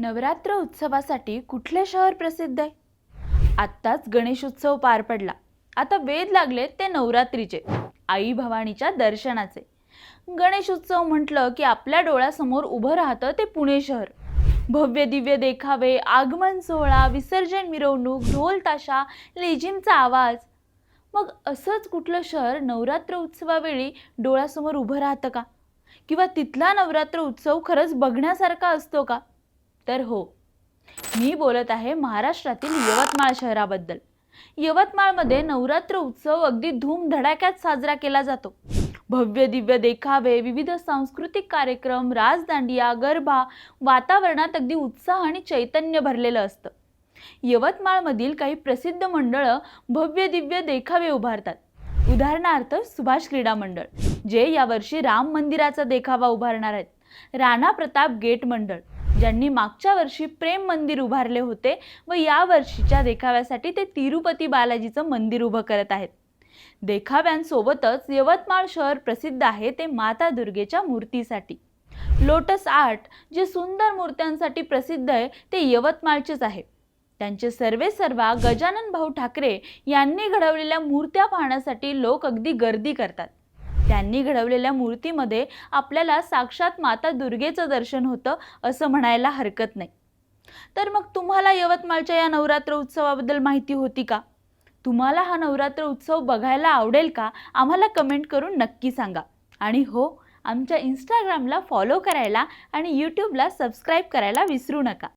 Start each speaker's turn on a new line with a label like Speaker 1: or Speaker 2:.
Speaker 1: नवरात्र उत्सवासाठी कुठले शहर प्रसिद्ध आहे? आत्ताच गणेशोत्सव पार पडला. आता वेध लागले ते नवरात्रीचे. आई भवानीच्या दर्शनाचे. गणेशोत्सव म्हटलं की आपल्या डोळ्यासमोर उभं राहतं ते पुणे शहर. भव्य दिव्य देखावे आगमन सोहळा विसर्जन मिरवणूक ढोल ताशा लेझिमचा आवाज. मग असंच कुठलं शहर नवरात्र उत्सवावेळी डोळ्यासमोर उभं राहतं का? किंवा तिथला नवरात्र उत्सव खरंच बघण्यासारखा असतो का? तर हो. मी बोलत आहे महाराष्ट्रातील यवतमाळ शहराबद्दल. यवतमाळमध्ये नवरात्र उत्सव अगदी धूमधडाक्यात साजरा केला जातो. भव्य दिव्य देखावे विविध सांस्कृतिक कार्यक्रम राजदांडिया गरबा वातावरणात अगदी उत्साह आणि चैतन्य भरलेलं असतं. यवतमाळमधील काही प्रसिद्ध मंडळं भव्य दिव्य देखावे उभारतात. उदाहरणार्थ सुभाष क्रीडा मंडळ जे यावर्षी राम मंदिराचा देखावा उभारणार आहेत. राणा प्रताप गेट मंडळ ज्यांनी मागच्या वर्षी प्रेम मंदिर उभारले होते व या वर्षीच्या देखाव्यासाठी ते तिरुपती बालाजीचं मंदिर उभं करत आहेत. देखाव्यांसोबतच यवतमाळ शहर प्रसिद्ध आहे ते माता दुर्गेच्या मूर्तीसाठी. लोटस आर्ट जे सुंदर मूर्त्यांसाठी प्रसिद्ध आहे ते यवतमाळचेच आहे. त्यांचे सर्वे सर्वा गजानन भाऊ ठाकरे यांनी घडवलेल्या मूर्त्या पाहण्यासाठी लोक अगदी गर्दी करतात. त्यांनी घडवलेल्या मूर्तीमध्ये आपल्याला साक्षात माता दुर्गेचं दर्शन होतं असं म्हणायला हरकत नाही. तर मग तुम्हाला यवतमाळच्या या नवरात्र उत्सवाबद्दल माहिती होती का? तुम्हाला हा नवरात्र उत्सव बघायला आवडेल का? आम्हाला कमेंट करून नक्की सांगा. आणि हो आमच्या इंस्टाग्रामला फॉलो करायला आणि यूट्यूबला सबस्क्राईब करायला विसरू नका.